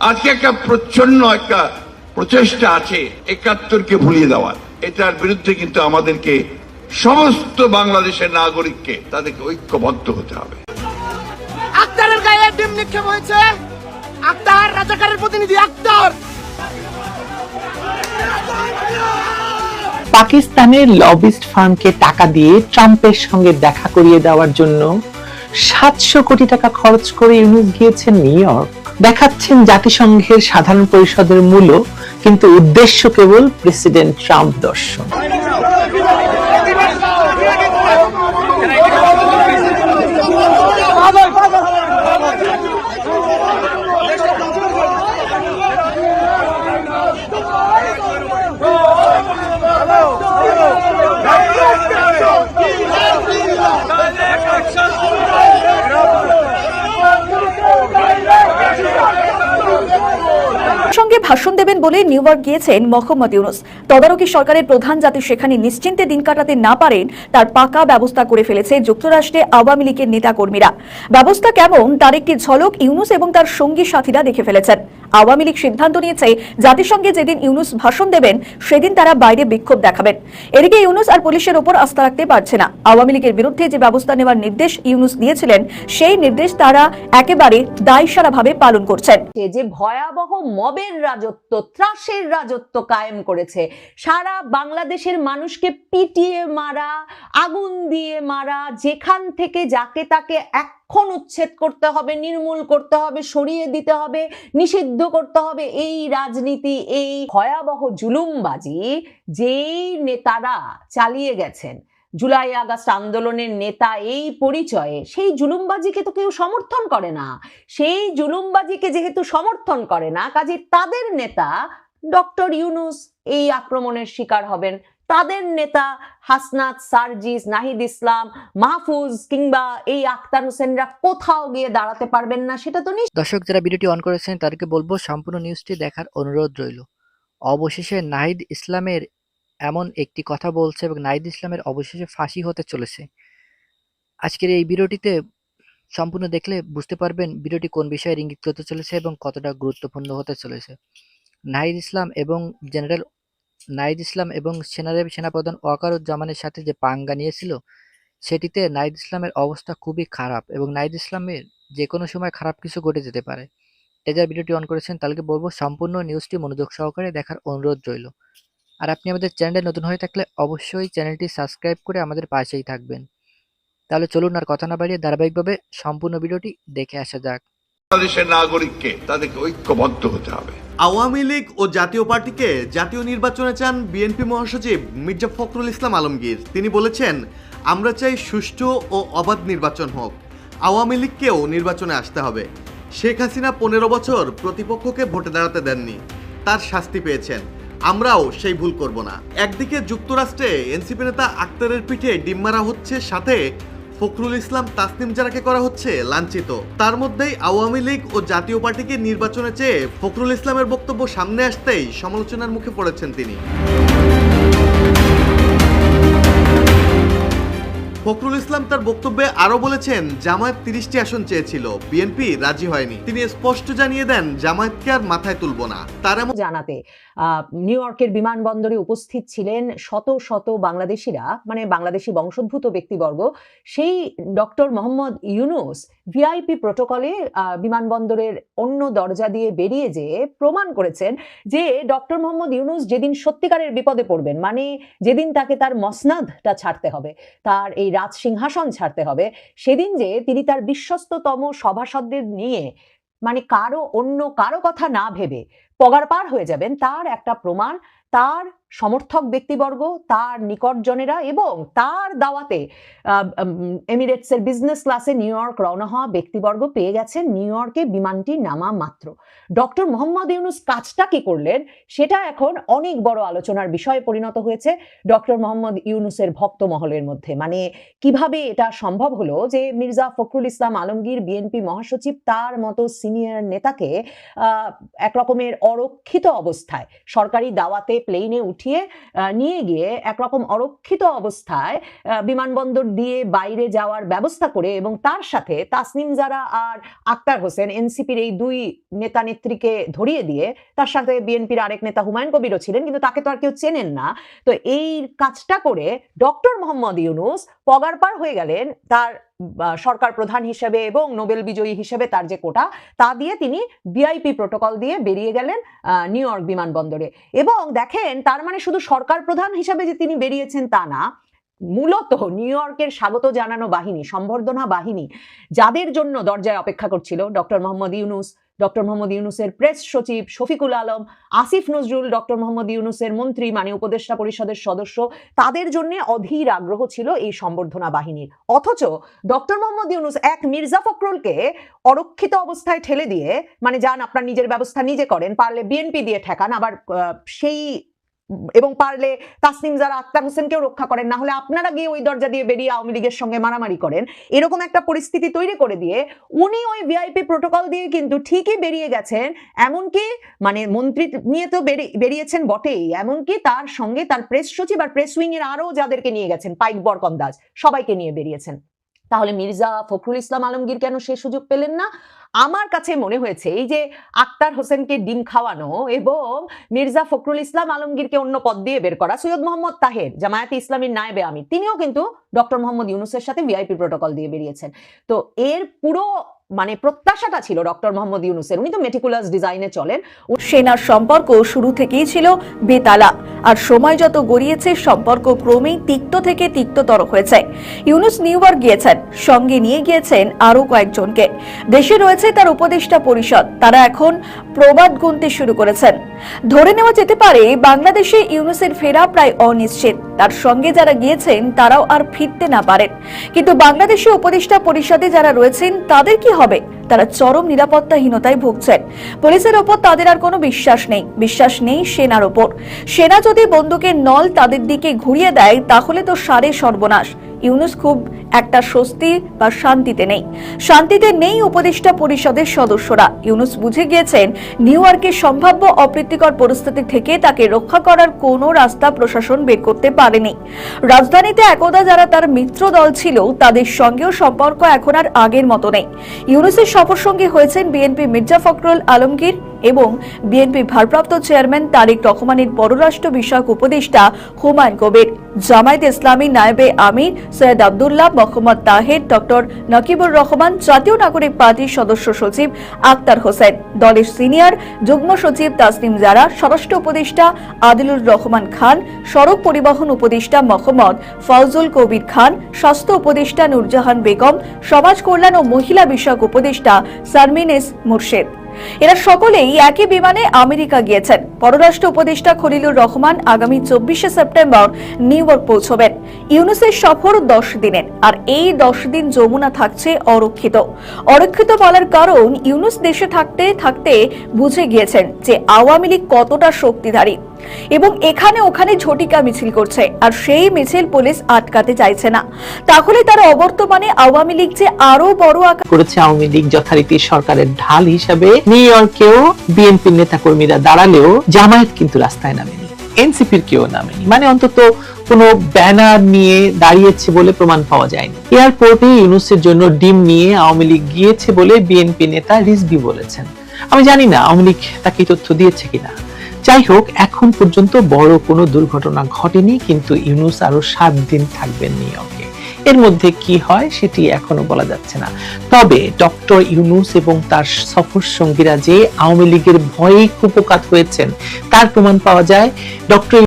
আজকে একটা প্রচ্ছন্ন একটা প্রচেষ্টা আছে একাত্তরকে ভুলিয়ে দেওয়ার। এটার বিরুদ্ধে কিন্তু আমাদেরকে সমস্ত বাংলাদেশের নাগরিককে তাদেরকে ঐক্যবদ্ধ হতে হবে। আক্তারের গায়ে ডিম নিক্ষেপ হয়েছে। আক্তার রাজাকারের প্রতিনিধি আক্তার। পাকিস্তানের লবিস্ট ফার্মকে টাকা দিয়ে ট্রাম্পের সঙ্গে দেখা করিয়ে দেওয়ার জন্য সাতশো কোটি টাকা খরচ করে ইউনুস গিয়েছেন নিউ ইয়র্ক। দেখাচ্ছেন জাতিসংঘের সাধারণ পরিষদের মূল কিন্তু উদ্দেশ্য কেবল প্রেসিডেন্ট ট্রাম্প দর্শন। দেবেন বলে নিউ ইয়র্ক গিয়েছেন মোহাম্মদ ইউনুস। তদারকি সরকারের প্রধান যাতে সেখানে নিশ্চিন্তে দিন কাটাতে না পারেন, তার পাকা ব্যবস্থা করে ফেলেছে যুক্তরাষ্ট্রে আওয়ামী লীগের নেতাকর্মীরা। ব্যবস্থা কেমন, তার একটি ঝলক ইউনুস এবং তার সঙ্গী সাথীরা দেখে ফেলেছেন। আওয়ামী লীগ সিদ্ধান্ত নিয়েছে জাতিসংঘে যেদিন ইউনুস ভাষণ দেবেন, সেদিন তারা বাইরে বিক্ষোভ দেখাবেন। এদিকে ইউনুস আর পুলিশের ওপর আস্থা রাখতে পারছে না। আওয়ামী লীগের বিরুদ্ধে যে ব্যবস্থা নেওয়ার নির্দেশ ইউনুস দিয়েছিলেন, সেই নির্দেশ তারা একেবারে দায়সারাভাবে পালন করছেন। যে- ভয়াবহ মবের রাজত্ব, ত্রাসের রাজত্ব কায়েম করেছে, সারা বাংলাদেশের মানুষকে পিটিয়ে মারা, আগুন দিয়ে মারা, যেখান থেকে যাকে তাকে এখন উচ্ছেদ করতে হবে, নির্মূল করতে হবে, সরিয়ে দিতে হবে, নিষিদ্ধ করতে হবে, এই রাজনীতি, এই ভয়াবহ জুলুমবাজি যেই নেতারা চালিয়ে গেছেন, জুলাই আগস্ট আন্দোলনের নেতা এই পরিচয়ে, সেই জুলুমবাজিকে তো কেউ সমর্থন করে না। সেই জুলুমবাজিকে যেহেতু সমর্থন করে না, কাজে তাদের নেতা ডক্টর ইউনুস এই আক্রমণের শিকার হবেন। তাদের নেতা হাসনাত, সার্জিস, নাহিদ ইসলাম, মাহফুজ কিংবা এই আক্তার হোসেনরা কোথাও গিয়ে দাঁড়াতে পারবেন না, সেটা তো নিশ্চিত দর্শক, যারা ভিডিওটি অন করেছেন, তাদেরকে বলব সম্পূর্ণ নিউজটি দেখার অনুরোধ রইল। অবশেষে নাহিদ ইসলামের এমন একটি কথা বলছে এবং নাহিদ ইসলামের অবশেষে ফাঁসি হতে চলেছে। আজকের এই ভিডিওটিতে সম্পূর্ণ দেখলে বুঝতে পারবেন ভিডিওটি কোন বিষয়ে ইঙ্গিত করতে চলেছে এবং কতটা গুরুত্বপূর্ণ হতে চলেছে। নাহিদ ইসলাম এবং জেনারেল নাহিদ ইসলাম এবং সেনারের সেনাপ্রধান ওয়াকারুজ্জামানের সাথে যে পাঙ্গা নিয়েছিল, সেটিতে নাইদ ইসলামের অবস্থা খুবই খারাপ এবং নাইদ ইসলামের যে কোনো সময় খারাপ কিছু ঘটে যেতে পারে। এ ভিডিওটি অন করেছেন তাদেরকে বলব, সম্পূর্ণ নিউজটি মনোযোগ সহকারে দেখার অনুরোধ রইল। আর আপনি আমাদের চ্যানেলে নতুন হয়ে থাকলে অবশ্যই চ্যানেলটি সাবস্ক্রাইব করে আমাদের পাশেই থাকবেন। তাহলে চলুন আর কথা না বাড়িয়ে ধারাবাহিকভাবে সম্পূর্ণ ভিডিওটি দেখে আসা যাক। বাংলাদেশের নাগরিককে তাদেরকে ঐক্যবদ্ধ হতে হবে। আওয়ামী লীগ ও জাতীয় পার্টিকে জাতীয় নির্বাচনে চান বিএনপি মহাসচিব মির্জা ফখরুল ইসলাম আলমগীর। তিনি বলেছেন, আমরা চাই সুষ্ঠু ও অবাধ নির্বাচন হোক। আওয়ামী লীগকেও নির্বাচনে আসতে হবে। শেখ হাসিনা পনেরো বছর প্রতিপক্ষকে ভোটে দাঁড়াতে দেননি। তার শাস্তি পেয়েছেন। আমরাও সেই ভুল করব না। একদিকে যুক্তরাষ্ট্রে এনসিপি নেতা আক্তারের পিঠে ডিম মারা হচ্ছে, সাথে ফখরুল ইসলাম তাসনিম জারাকে করা হচ্ছে লাঞ্ছিত। তার মধ্যেই আওয়ামী লীগ ও জাতীয় পার্টিকে নির্বাচনে চেয়ে ফখরুল ইসলামের বক্তব্য সামনে আসতেই সমালোচনার মুখে পড়েছেন তিনি। ফখরুল ইসলাম তার বক্তব্যে আরও বলেছেন, জামায়াত তিরিশটি আসন চেয়েছিল, বিএনপি রাজি হয়নি। তিনি স্পষ্ট জানিয়ে দেন, জামায়াতকে আর মাথায় তুলব না। তার এমন জানাতে নিউ ইয়র্কের বিমানবন্দরে উপস্থিত ছিলেন শত শত বাংলাদেশিরা মানে বাংলাদেশি বংশোদ্ভূত ব্যক্তিবর্গ। সেই ডক্টর মোহাম্মদ ইউনুস ভিআইপি প্রোটোকলে বিমানবন্দরের অন্য দরজা দিয়ে বেরিয়ে যেয়ে প্রমাণ করেছেন যে ডক্টর মোহাম্মদ ইউনুস যেদিন সত্যিকারের বিপদে পড়বেন মানে যেদিন তাকে তার মসনাদটা ছাড়তে হবে, তার এই রাজ সিংহাসন ছাড়তে হবে। সেদিন যে তিনি তার বিশ্বস্ততম সভাসদদের নিয়ে মানে কারও অন্য কারও কথা না ভেবে পগার পার হয়ে যাবেন, তার একটা প্রমাণ তার সমর্থক ব্যক্তিবর্গ, তার নিকটজনেরা এবং তার দাওয়াতে এমিরেটসের বিজনেস ক্লাসে নিউ ইয়র্ক রওনা হওয়া ব্যক্তিবর্গ পেয়ে গেছেন নিউ ইয়র্কে বিমানটি নামা মাত্র। ডক্টর মোহাম্মদ ইউনুস কাজটা কি করলেন সেটা এখন অনেক বড় আলোচনার বিষয়ে পরিণত হয়েছে ডক্টর মোহাম্মদ ইউনুসের ভক্ত মহলের মধ্যে। মানে কীভাবে এটা সম্ভব হলো যে মির্জা ফখরুল ইসলাম আলমগীর বিএনপি মহাসচিব, তার মতো সিনিয়র নেতাকে এক রকমের অরক্ষিত অবস্থায় সরকারি দাওয়াতে প্লেনে উঠিয়ে নিয়ে গিয়ে একরকম অরক্ষিত অবস্থায় বিমানবন্দর দিয়ে বাইরে যাওয়ার ব্যবস্থা করে এবং তার সাথে তাসনিম জারা আর আক্তার হোসেন, এনসিপির এই দুই নেতা নেত্রীকে ধরিয়ে দিয়ে তার সাথে বিএনপির আরেক নেতা হুমায়ুন কবিরও ছিলেন, কিন্তু তাকে তো আর কেউ চেনেন না। তো এই কাজটা করে ডক্টর মোহাম্মদ ইউনুস পগারপার হয়ে গেলেন তার সরকার প্রধান হিসেবে এবং নোবেল বিজয়ী হিসেবে তার যে কোটা, তা দিয়ে তিনি বিআইপি প্রোটোকল দিয়ে বেরিয়ে গেলেন নিউ ইয়র্ক বিমানবন্দরে। এবং দেখেন, তার মানে শুধু সরকার প্রধান হিসেবে যে তিনি বেরিয়েছেন তা না, মূলত নিউ ইয়র্কের স্বাগত জানানো বাহিনী, সম্বর্ধনা বাহিনী, যাদের জন্য দরজায় অপেক্ষা করছিল ডক্টর মোহাম্মদ ইউনুস ডক্টর মোহাম্মদ ইউনুসের প্রেস সচিব শফিকুল আলম, আসিফ নজরুল, ডক্টর মোহাম্মদ ইউনুসের মন্ত্রী মানে উপদেষ্টা পরিষদের সদস্য, তাদের জন্য অধীর আগ্রহ ছিল এই সম্বর্ধনা বাহিনীর অথচ ডক্টর মোহাম্মদ ইউনুস এক মির্জা ফখরুলকে অরক্ষিত অবস্থায় ঠেলে দিয়ে মানে যান, আপনার নিজের ব্যবস্থা নিজে করেন, পারলে বিএনপি দিয়ে ঠেকান, আবার সেই এবং পারলে তাসনিম যারা আক্তার হোসেনকেও রক্ষা করেন না হলে আপনারা গিয়ে ওই দরজা দিয়ে বেরিয়ে আওয়ামী লীগের সঙ্গে মারামারি করেন। এরকম একটা পরিস্থিতি তৈরি করে দিয়ে উনি ওই ভিআইপি প্রোটোকল দিয়ে কিন্তু ঠিকই বেরিয়ে গেছেন, এমনকি মানে মন্ত্রী নিয়ে তো বেরিয়েছেন বটেই, এমনকি তার সঙ্গে তার প্রেস সচিব আর প্রেস উইং এর আরও যাদেরকে নিয়ে গেছেন, পাইক বরকন্দাজ সবাইকে নিয়ে বেরিয়েছেন। তাহলে মির্জা ফখরুল ইসলাম আলমগীর কেন সে সুযোগ পেলেন না? আমার কাছে মনে হয়েছে, এই যে আক্তার হোসেনকে ডিম খাওয়ানো এবং মির্জা ফখরুল ইসলাম আলমগীরকে অন্য পদ দিয়ে বের করা, সৈয়দ মোহাম্মদ তাহের, জামায়াতে ইসলামীর নায়েবে আমি তিনিও কিন্তু ডক্টর মোহাম্মদ ইউনুসের সাথে ভিআইপি প্রোটোকল দিয়ে বেরিয়েছেন। তো এর পুরো মানে প্রত্যাশাটা ছিল ডক্টর মোহাম্মদ ইউনুসের, উনি তো মেটিকুলাস ডিজাইনে চলেন। সেনার সম্পর্ক শুরু থেকেই ছিল বেতালা। আর সময় যত গড়িয়েছে, সম্পর্ক ক্রমেই তিক্ত থেকে তিক্ততর হয়েছে। ইউনুস নিউ ইয়র্ক গিয়েছেন, সঙ্গে নিয়ে গিয়েছেন আরও কয়েকজনকে। দেশে রয়েছে তার উপদেষ্টা পরিষদ, তারা এখন প্রবাদ গুনতে শুরু করেছেন। ধরে নেওয়া যেতে পারে, বাংলাদেশে ইউনুসের ফেরা প্রায় অনিশ্চিত। তার সঙ্গে যারা গিয়েছেন, তারাও আর ফিরতে না পারেন। কিন্তু বাংলাদেশে উপদেষ্টা পরিষদে যারা রয়েছেন, তাদের কি হবে? তারা চরম নিরাপত্তাহীনতায় ভুগছেন। পুলিশের ওপর তাদের আর কোনো বিশ্বাস নেই। বিশ্বাস নেই সেনার ওপর। সেনা যদি বন্দুকের নল তাদের দিকে ঘুরিয়ে দেয়, তাহলে তো সারে সর্বনাশ। ইউনুস খুব একটা স্বস্তি বা শান্তিতে নেই। শান্তিতে নেই উপদেষ্টা পরিষদের সদস্যরা। ইউনুস বুঝে গিয়েছেন, নিউ ইয়র্কের সম্ভাব্য অপ্রীতিকর পরিস্থিতি থেকে তাকে রক্ষা করার কোনো রাস্তা প্রশাসন বের করতে পারেনি। রাজধানীতে একদা যারা তার মিত্র দল ছিল, তাদের সঙ্গেও সম্পর্ক এখন আর আগের মতো নেই। ইউনুসের সফর সঙ্গী হয়েছেন বিএনপি মির্জা ফখরুল আলমগীর এবং বিএনপি ভারপ্রাপ্ত চেয়ারম্যান তারেক রহমানের পররাষ্ট্র বিষয়ক উপদেষ্টা হুমায়ুন কবির। জামায়াত ইসলামী নায়েবে আমির সৈয়দ আবদুল্লাহ মোহাম্মদ তাহের, ডক্টর নকিবুর রহমান, জাতীয় নাগরিক পার্টির সদস্য সচিব আক্তার হোসেন, দলের সিনিয়র যুগ্ম সচিব তাসনিম জারা, স্বরাষ্ট্র উপদেষ্টা আদিলুর রহমান খান, সড়ক পরিবহন উপদেষ্টা মোহাম্মদ ফজল কবির খান, স্বাস্থ্য উপদেষ্টা নুরজাহান বেগম, সমাজ কল্যাণ ও মহিলা বিষয়ক উপদেষ্টা সারমিনেস মুর্শেদ। এরা সকলেই একই বিমানে আমেরিকা গিয়েছেন। পররাষ্ট্র উপদেষ্টা খলিলুর রহমান আগামী চব্বিশে সেপ্টেম্বর নিউ ইয়র্ক পৌঁছবেন। ইউনুসের সফর দশ দিনের, আর এই দশ দিন যমুনা থাকছে অরক্ষিত। অরক্ষিত বলার কারণ, ইউনুস দেশে থাকতে থাকতে বুঝে গিয়েছেন যে আওয়ামী লীগ কতটা শক্তিধারী। এবং এখানে ওখানে ঝটিকা মিছিল করছে, আর সেই মিছিল পুলিশ আটকাতে চাইছে না। তাহলে তারা অবর্তমানে আওয়ামী লীগ যে আরও বড় আকার করেছে আওয়ামী লীগ যথারীতি সরকারের ঢাল হিসাবে নিউ ইয়র্কেও বিএনপির নেতা কর্মীরা দাঁড়ালেও জামায়াত কিন্তু রাস্তায় নামেনি এনসিপির কেউ নামেনি। মানে অন্তত কোনো ব্যানার নিয়ে দাঁড়িয়েছে বলে প্রমাণ পাওয়া যায়নি। এয়ারপোর্টে ইউনুসের জন্য ডিম নিয়ে আওয়ামী লীগ গিয়েছে বলে বিএনপি নেতা রিজবি বলেছেন। আমি জানি না আওয়ামী লীগ তাকে তথ্য দিয়েছে কিনা। যাই হোক, এখন পর্যন্ত বড় কোনো দুর্ঘটনা ঘটেনি, কিন্তু ইউনুস আরও সাত দিন থাকবেন ইয়র্কে এর মধ্যে কি হয় সেটি এখনও বলা যাচ্ছে না। তবে ডক্টর ইউনুস এবং তার সফর সঙ্গীরা যে আওয়ামী লীগের ভয়ে কুপকাত হয়েছেন, তার প্রমাণ পাওয়া যায়। ডক্টর